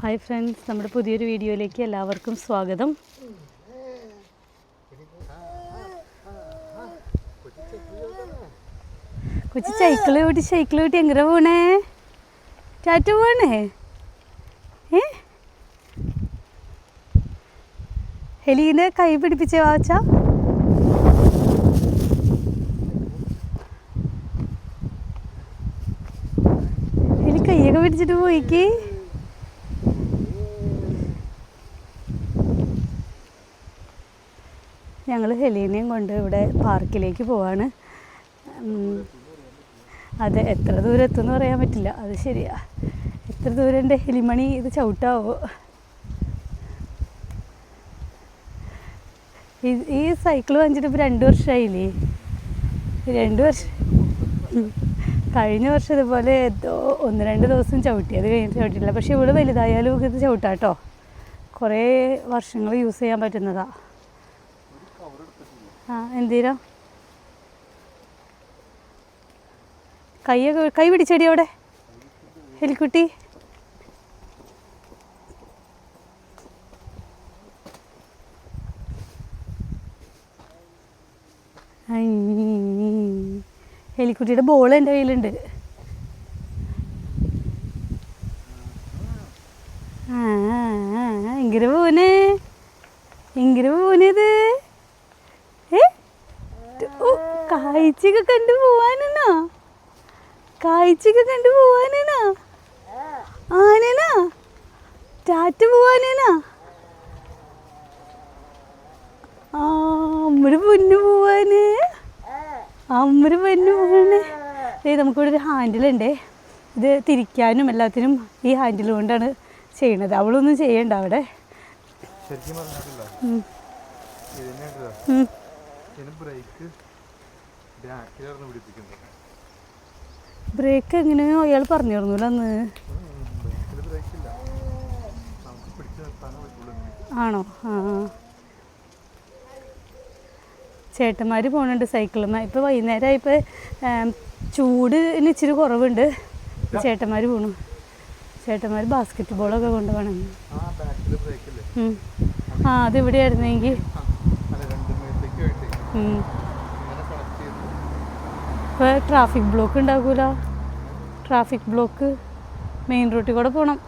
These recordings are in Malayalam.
ഹായ് ഫ്രണ്ട്സ് നമ്മുടെ പുതിയൊരു വീഡിയോയിലേക്ക് എല്ലാവർക്കും സ്വാഗതം. കൊച്ചി സൈക്കിൾ കൂട്ടി സൈക്കിൾ കൂട്ടി എങ്ങനെ പോണേ? ചാറ്റ പോണേ? ഹെലീനെ കൈ പിടിപ്പിച്ചേ വാച്ച? ഹെലി കൈയൊക്കെ പിടിച്ചിട്ട് പോയിക്ക്. ഞങ്ങൾ ഹെലീനയും കൊണ്ട് ഇവിടെ പാർക്കിലേക്ക് പോവാണ്. അതെ എത്ര ദൂരം എത്തുമെന്ന് പറയാൻ പറ്റില്ല. അത് ശരിയാ. എത്ര ദൂരം എന്റെ ഹെലിമണി ഇത് ചവിട്ടാവോ? ഈ- സൈക്കിൾ വാങ്ങിച്ചിട്ട് ഇപ്പോൾ രണ്ട് വർഷമായില്ലേ രണ്ട് വർഷം കഴിഞ്ഞ വർഷം ഇതുപോലെ ഒന്ന് രണ്ട് ദിവസം ചവിട്ടി അത് കഴിഞ്ഞിട്ട് ചവിട്ടിയില്ല പക്ഷേ ഇവിടെ വലുതായാലും ഇത് ചവിട്ടാട്ടോ. കുറേ വർഷങ്ങൾ യൂസ് ചെയ്യാൻ പറ്റുന്നതാ. ആ എന്തീരാ കൈയൊക്കെ കൈ പിടിച്ചടി അവിടെ. എലിക്കുട്ടി. എലിക്കുട്ടിയുടെ ബോൾ എന്റെ കയ്യിലുണ്ട് ആ ആ, ആ, എങ്ങനെ പോനെ എങ്ങനെ പോനത് ഏ ഓ കാഴ്ചയൊക്കെ കണ്ടു പോവാനെന്നാ? കാഴ്ചയൊക്കെ കണ്ടു പോവാനെന്നാ? ആനനാ ടാറ്റ പോവാനാ ആ അമ്മര് പൊന്നു പോവാന്. അമ്മര് പൊന്നു പോവാന്. ഏ നമുക്കിവിടെ ഒരു ഹാൻഡിലുണ്ടേ ഇത് തിരിക്കാനും എല്ലാത്തിനും ഈ ഹാൻഡിൽ കൊണ്ടാണ് ചെയ്യണത്. അവളൊന്നും ചെയ്യണ്ട അവിടെ. ശരിക്കും പറഞ്ഞിട്ടില്ല. ഇതിന് ബ്രേക്ക് ബ്രേക്ക് എങ്ങനെയോ അയാൾ പറഞ്ഞു തരുന്നില്ല അന്ന്. ആണോ? ആ ചേട്ടന്മാർ പോകുന്നുണ്ട് സൈക്കിളുമ്മ ഇപ്പോൾ വൈകുന്നേരമായപ്പോൾ ചൂടിന് ഇച്ചിരി കുറവുണ്ട്. ചേട്ടന്മാർ പോണു. ചേട്ടന്മാർ ബാസ്ക്കറ്റ് ബോളൊക്കെ കൊണ്ടുപോകണം. ആ അതെവിടെയായിരുന്നെങ്കിൽ ആയിരുന്നെങ്കിൽ ആ അല്ല രണ്ട് മേത്തേക്ക് ആയിട്ട് ഇങ്ങനെ കണക്ട് ചെയ്ത് ഇപ്പോൾ ട്രാഫിക് ബ്ലോക്ക് ഉണ്ടാകൂല. ട്രാഫിക് ബ്ലോക്ക് മെയിൻ റൂട്ടിൽ കൂടെ പോകണം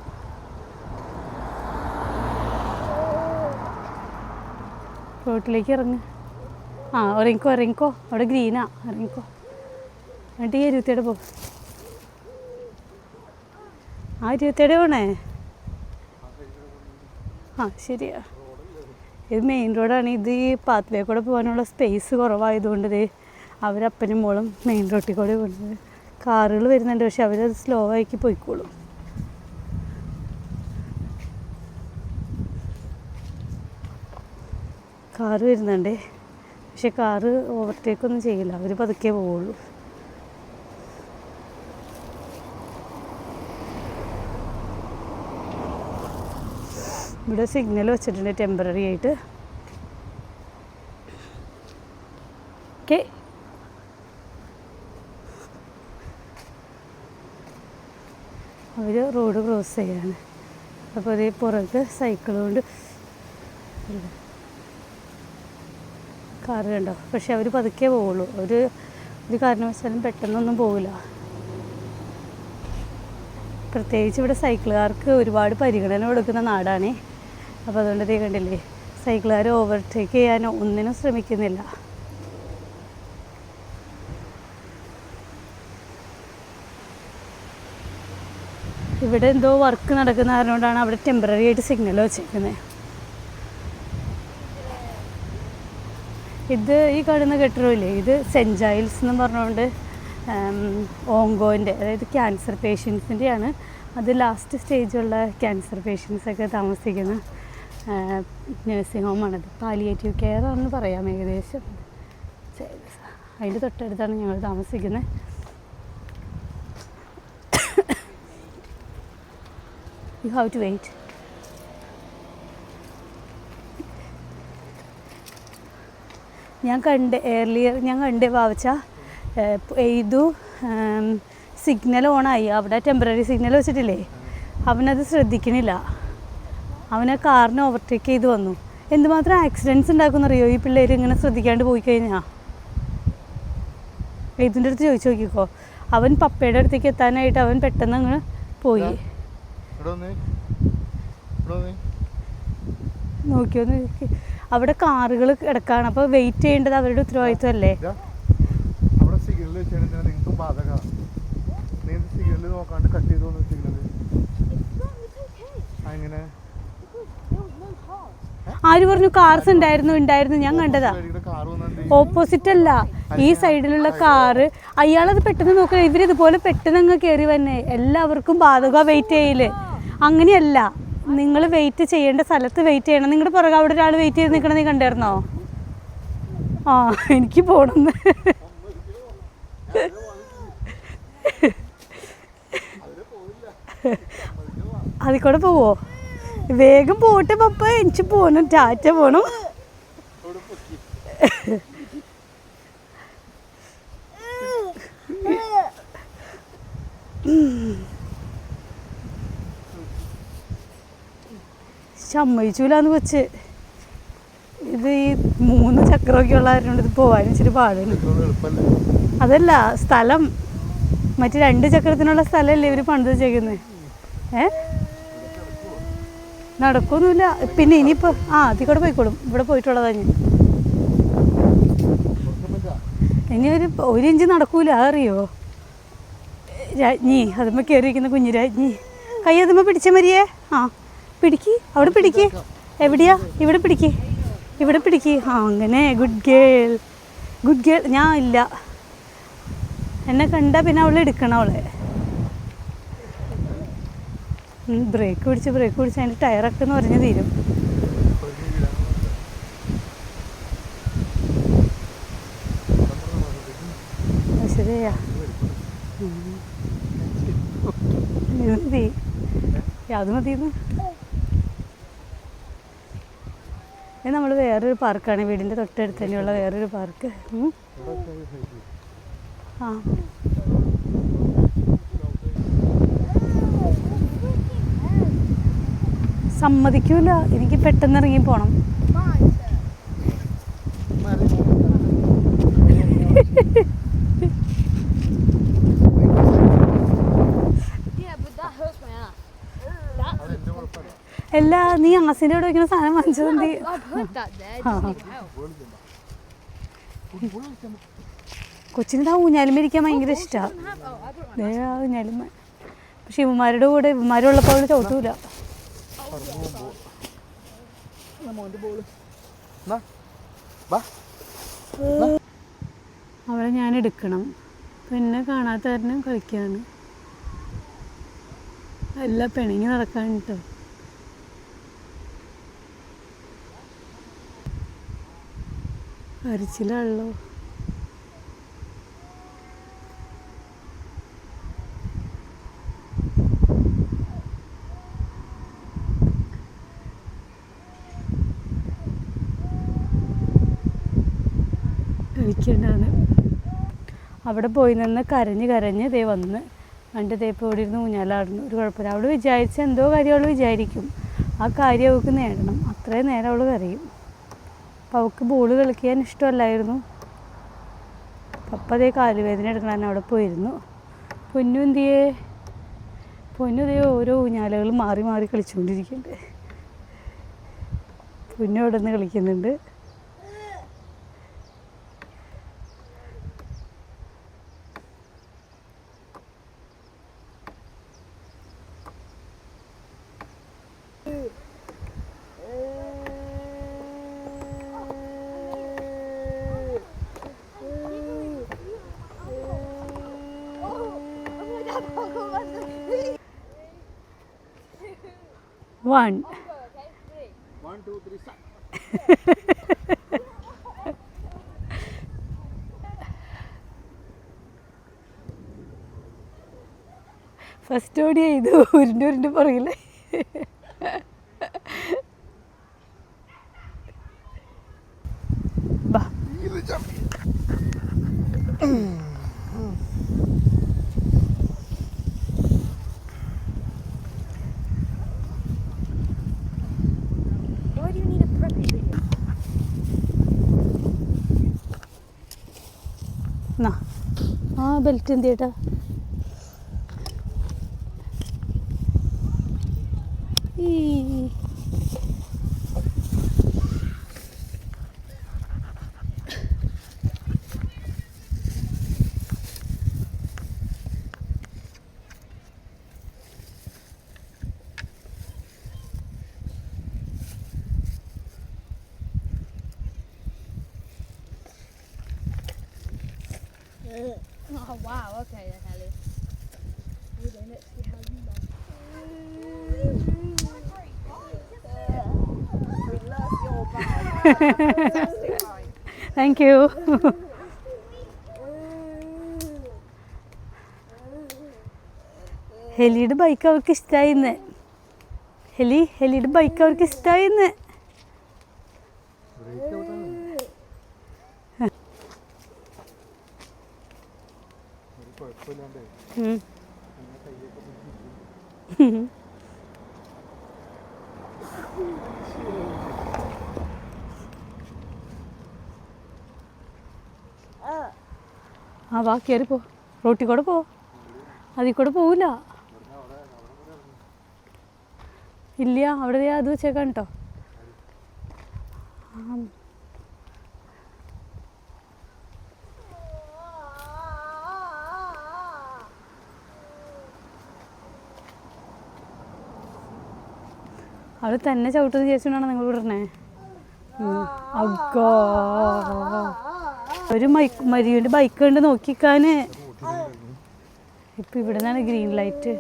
റോട്ടിലേക്ക് ഇറങ്ങ്. ആ ഇറങ്ങിക്കോ ഇറങ്ങിക്കോ അവിടെ ഗ്രീനാ ഇറങ്ങിക്കോ എന്നിട്ട് ഈ അരുവത്തേടെ പോ ആ അരുവത്തേടെ പോണേ? ആ ശരിയാ. ഇത് മെയിൻ റോഡാണ് ഇത് ഈ പാത്തിലേക്കൂടെ പോകാനുള്ള സ്പേസ് കുറവായതുകൊണ്ട് ഇത് അവരപ്പനും മോളും മെയിൻ റോട്ടിൽ കൂടെ പോകുന്നത് കാറുകൾ വരുന്നുണ്ട്. പക്ഷെ അവരത് സ്ലോ ആക്കി പോയിക്കോളും. കാറ് വരുന്നുണ്ട്. പക്ഷെ കാറ് ഓവർടേക്ക് ഒന്നും ചെയ്യില്ല. അവർ പതുക്കെ പോവുള്ളൂ. ഇവിടെ സിഗ്നൽ വെച്ചിട്ടുണ്ട്. ടെമ്പററി ആയിട്ട്. ഓക്കെ അവർ റോഡ് ക്രോസ് ചെയ്യാണ്. അപ്പോൾ അതേ പുറത്ത് സൈക്കിൾ കൊണ്ട് കാറ് കണ്ടോ? പക്ഷെ അവർ പതുക്കെ പോവുള്ളൂ. അവർ ഒരു കാരണവശാലും പെട്ടെന്നൊന്നും പോവില്ല. പ്രത്യേകിച്ച് ഇവിടെ സൈക്കിളുകാർക്ക് ഒരുപാട് പരിഗണന കൊടുക്കുന്ന നാടാണേ. അപ്പോൾ അതുകൊണ്ട് കണ്ടില്ലേ സൈക്കിളുകാർ ഓവർടേക്ക് ചെയ്യാനോ ഒന്നിനും ശ്രമിക്കുന്നില്ല. ഇവിടെ എന്തോ വർക്ക് നടക്കുന്ന കാരണമുണ്ടാണ് അവിടെ ടെമ്പററി ആയിട്ട് സിഗ്നൽ വെച്ചിരിക്കുന്നത് ഇത് ഈ കാണുന്ന കെട്ടിടമില്ലേ ഇത് സെന്റ് എന്ന് പറഞ്ഞുകൊണ്ട് ഓങ്കോന്റെ അതായത് ക്യാൻസർ പേഷ്യൻസിന്റെയാണ് അത് ലാസ്റ്റ് സ്റ്റേജുള്ള ക്യാൻസർ പേഷ്യൻസൊക്കെ താമസിക്കുന്ന നേഴ്സിംഗ് ഹോമാണത് പാലിയേറ്റീവ് കെയർ ആണെന്ന് പറയാം ഏകദേശം. അതിന്റെ തൊട്ടടുത്താണ് ഞങ്ങൾ താമസിക്കുന്നത് യു ഹാവ് ടു വെയിറ്റ് ഞാൻ കണ്ട് ഏർലിയർ ഞാൻ കണ്ട് വാവച്ച എയ്തു സിഗ്നൽ ഓണായി അവിടെ ടെമ്പററി സിഗ്നൽ വെച്ചിട്ടില്ലേ? അവനത് ശ്രദ്ധിക്കണില്ല. അവനെ കാറിനെ ഓവർടേക്ക് ചെയ്ത് വന്നു. എന്തുമാത്രം ആക്സിഡന്റ്സ് ഉണ്ടാക്കുന്നറിയോ ഈ പിള്ളേർ ഇങ്ങനെ ശ്രദ്ധിക്കാണ്ട് പോയി കഴിഞ്ഞാൽ ഇതിന്റെ അടുത്ത് ചോദിച്ചു നോക്കിക്കോ. അവൻ പപ്പയുടെ അടുത്തേക്ക് എത്താനായിട്ട് അവൻ പെട്ടെന്ന് അങ്ങ് പോയി ഇവിടെ വന്നേ ഇവിടെ വന്നേ നോക്കിയോന്ന് നോക്കി. അവിടെ കാറുകൾ കിടക്കാണ്. അപ്പൊ വെയിറ്റ് ചെയ്യേണ്ടത് അവരുടെ ഉത്തരവാദിത്വം അല്ലേ ആര് പറഞ്ഞു കാർസ് ഉണ്ടായിരുന്നു ഉണ്ടായിരുന്നു? ഞാൻ കണ്ടതാ. ഓപ്പോസിറ്റ് അല്ല. ഈ സൈഡിലുള്ള കാറ്. അയാളത് പെട്ടെന്ന് നോക്കുക ഇവരിതുപോലെ പെട്ടെന്ന് അങ്ങ് കയറി വന്നെ. എല്ലാവർക്കും ബാധക വെയിറ്റ് ചെയ്യൽ. അങ്ങനെയല്ല. നിങ്ങൾ വെയിറ്റ് ചെയ്യേണ്ട സ്ഥലത്ത് വെയിറ്റ് ചെയ്യണം. നിങ്ങളുടെ പുറകെ അവിടെ ഒരാൾ വെയിറ്റ് ചെയ്ത് നിൽക്കണ നീ കണ്ടായിരുന്നോ ആ എനിക്ക് പോണെന്ന്. അതിൽ കൂടെ പോവോ? വേഗം പോട്ടെ പപ്പ. എനിക്ക് പോകണം ടാറ്റ പോകണം സമ്മതിച്ചൂലെന്ന് വെച്ച് ഇത് ഈ മൂന്ന് ചക്രമൊക്കെ ഉള്ളവരുണ്ട് ഇത് പോകാൻ ഇച്ചിരി പാടാണ് അതല്ല സ്ഥലം. മറ്റു രണ്ട് ചക്രത്തിനുള്ള സ്ഥലമല്ലേ ഇവർ പണിത് വെച്ചേക്കുന്നത് ഏ? നടക്കൊന്നുമില്ല. പിന്നെ ഇനിയിപ്പോൾ ആ അതിൽ കൂടെ പോയിക്കോളും. ഇവിടെ പോയിട്ടുള്ളതാ ഞാൻ. ഇനി ഒരു ഒരു ഇഞ്ച് നടക്കൂല അറിയോ രാജ്ഞി അതുമ്മ കയറിയിരിക്കുന്ന കുഞ്ഞു രാജ്ഞി. കൈ അതുമ്മ പിടിച്ച മരിയേ? ആ. പിടിക്ക് അവിടെ പിടിക്ക് എവിടെയാ ഇവിടെ പിടിക്ക് ഇവിടെ പിടിക്ക് ആ അങ്ങനെ ഗുഡ് ഗേൾ ഗുഡ് ഗേൾ ഞാൻ ഇല്ല എന്നെ കണ്ട പിന്നെ അവളെ എടുക്കണം അവളെ ബ്രേക്ക് പിടിച്ച് ബ്രേക്ക് പിടിച്ച് അതിന്റെ ടയറൊക്കെ എന്ന് പറഞ്ഞ് തീരും ശരിയാ അത് മതിയെന്ന് ഇത് നമ്മൾ വേറൊരു പാർക്കാണ്. വീടിന്റെ തൊട്ടടുത്ത് തന്നെയുള്ള വേറൊരു പാർക്ക്. ആ. സമ്മതിക്കൂല. എനിക്ക് പെട്ടെന്ന് ഇറങ്ങി പോണം. Yeah, നീ ആസിന്റെ കൂടെ വെക്കുന്ന സാധനം വാങ്ങിച്ചത് എന്ത്. കൊച്ചിന് ആ ഊഞ്ഞാലും മേടിക്കാൻ ഭയങ്കര ഇഷ്ടമാണ് ആ ഊഞ്ഞാലുമ പക്ഷെ ഇവന്മാരുടെ കൂടെ ഇവന്മാരുള്ളപ്പോൾ അവൾ ചവിട്ടൂല. അവളെ ഞാൻ എടുക്കണം. പിന്നെ കാണാത്ത കാരണം കളിക്കാണ്. എല്ലാം പിണങ്ങി നടക്കാൻ കേട്ടോ അരിച്ചിലാണല്ലോ. കഴിക്കണ്ടാണ് അവിടെ പോയി നിന്ന് കരഞ്ഞ് കരഞ്ഞ് ദേ വന്ന്. പണ്ട് ഇപ്പോൾ ഇവിടെ ഇരുന്ന് ഊഞ്ഞാലാടുന്നു. ഒരു കുഴപ്പമില്ല. അവൾ വിചാരിച്ച എന്തോ കാര്യം അവൾ വിചാരിക്കും. ആ കാര്യം അവൾക്ക് നേടണം. അത്രയും നേരം അവൾ കരയും. അപ്പം അവൾക്ക് ബോൾ കളിക്കാൻ ഇഷ്ടമല്ലായിരുന്നു. പപ്പതേ കാലുവേദന എടുക്കണം അവിടെ പോയിരുന്നു. പൊന്നു എന്തിയേ? പൊന്നു ഇതേ ഓരോ ഊഞ്ഞാലുകൾ മാറി മാറി കളിച്ചുകൊണ്ടിരിക്കുന്നുണ്ട് പൊന്നു അവിടെ നിന്ന് കളിക്കുന്നുണ്ട്. One One, two, three. First ഓടി ചെയ്തു ഉരുണ്ട് ഉരുണ്ട് പുറകിൽ ബെൽറ്റ് എന്ത് ചേട്ടാ ഈ. Oh wow, okay then Ellie. Hold on, let's see how you love. Thank you ഹെലിയുടെ ബൈക്ക് അവർക്ക് ഇഷ്ടമായിന്ന് ഹെലി ഹെലിയുടെ ബൈക്ക് അവർക്ക് ഇഷ്ടമായിന്ന് ബ്രേക്ക് ഔട്ടാണ് ഒരു കുഴപ്പമില്ലാണ്ടേ ഉം. അങ്ങനെ കയ്യൊക്കെ പിടിച്ച് ആ വാ കയറി പോ. റോട്ടിൽ കൂടെ പോ. അതിൽ കൂടെ പോവില്ല ഇല്ല അവിടെ അത് വെച്ചേക്കാം കേട്ടോ അവൾ തന്നെ ചവിട്ടുന്ന ചേച്ചിയാണ് നിങ്ങൾ വിടണേ? ഉം. ഒരു മൈക്ക് മരിയുടെ ബൈക്ക് കണ്ട് നോക്കിക്കാന്. ഇപ്പൊ ഇവിടെ നിന്നാണ് ഗ്രീൻ ലൈറ്റ്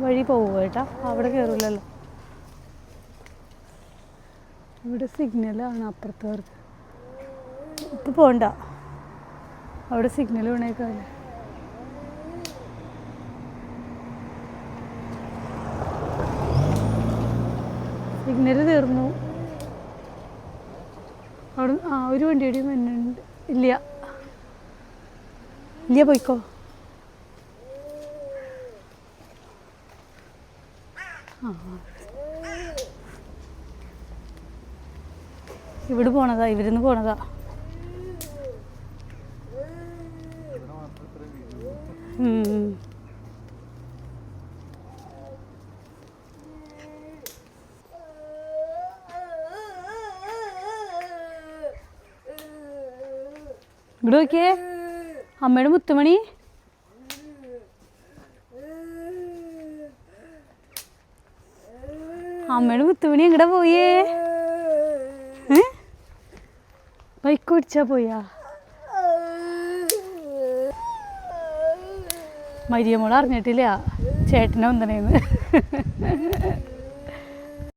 വഴി പോവുക കേട്ടാ. അവിടെ കയറില്ലല്ലോ ഇവിടെ സിഗ്നലാണ് അപ്പുറത്തവർക്ക് ഇപ്പം പോണ്ട. അവിടെ സിഗ്നൽ വീണേക്കാവില്ല സിഗ്നൽ തീർന്നു. അവിടെ ആ ഒരു വണ്ടി കൂടി വരുന്നുണ്ട് ഇല്ല. ഇല്ല പോയിക്കോ. ഇവിടെ പോണതാ ഇവിടുന്ന് പോണതാ. ഇവിടെ നോക്കിയേ. അമ്മയുടെ മുത്തുമണി. അമ്മയുടെ മുത്തുമണി എങ്ങടെ പോയേ? ബൈക്ക് ഓടിച്ചാ പോയാ? മരിയമോൾ അറിഞ്ഞിട്ടില്ല. ചേട്ടനെ വന്നണേന്ന്.